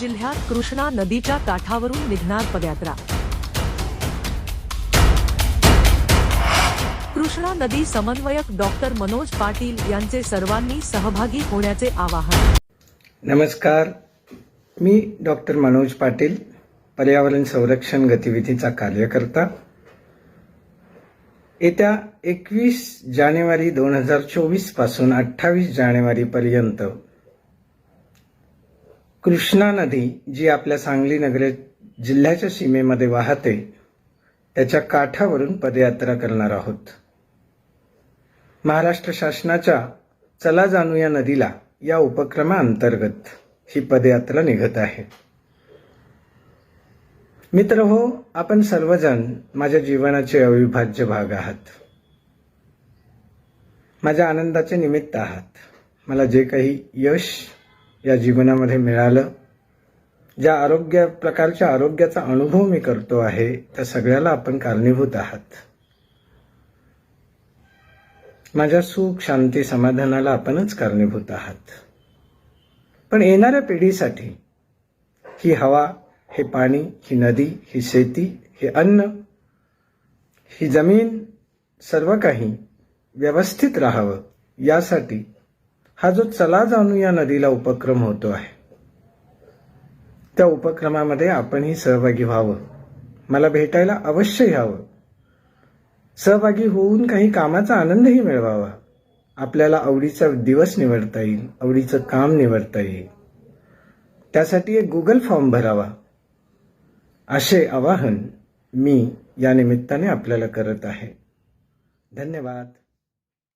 जिल्ह्यात कृष्णा नदीच्या काठावरून निघणार पदयात्रा. कृष्णा नदी समन्वयक डॉक्टर मनोज पाटील यांचे सर्वांनी सहभागी होण्याचे आवाहन. नमस्कार. मी डॉक्टर मनोज पाटील पर्यावरण संरक्षण गतिविधीचा कार्यकर्ता. येत्या एकवीस जानेवारी दोन हजार चोवीसपासून अठ्ठावीस जानेवारीपर्यंत कृष्णा नदी जी आपल्या सांगली नगर जिल्ह्याच्या सीमेमध्ये वाहते त्याच्या काठावरून पदयात्रा करणार आहोत. महाराष्ट्र शासनाच्या चला जाणूया नदीला या उपक्रमाअंतर्गत ही पदयात्रा निघत आहे. मित्र हो आपण सर्वजण माझ्या जीवनाचे अविभाज्य भाग आहात. माझ्या आनंदाचे निमित्त आहात. मला जे काही यश या जीवनामध्ये मिळालं. ज्या आरोग्य प्रकारच्या आरोग्याचा अनुभव मी करतो आहे त्या सगळ्याला आपण कारणीभूत आहात. माझ्या सुख शांती समाधानाला आपणच कारणीभूत आहात. पण येणाऱ्या पिढीसाठी ही हवा हे पाणी ही नदी ही शेती हे अन्न ही जमीन सर्व काही व्यवस्थित राहावं यासाठी हा जो चला जाणू या नदीला उपक्रम होतो आहे. त्या उपक्रमामध्ये आपणही सहभागी व्हावं. मला भेटायला अवश्य यावं. सहभागी होऊन काही कामाचा आनंदही मिळवावा. आपल्याला आवडीचा दिवस निवडता येईल आवडीचं काम निवडता येईल. त्यासाठी एक गुगल फॉर्म भरावा. असे आवाहन मी या निमित्ताने आपल्याला करत आहे. धन्यवाद.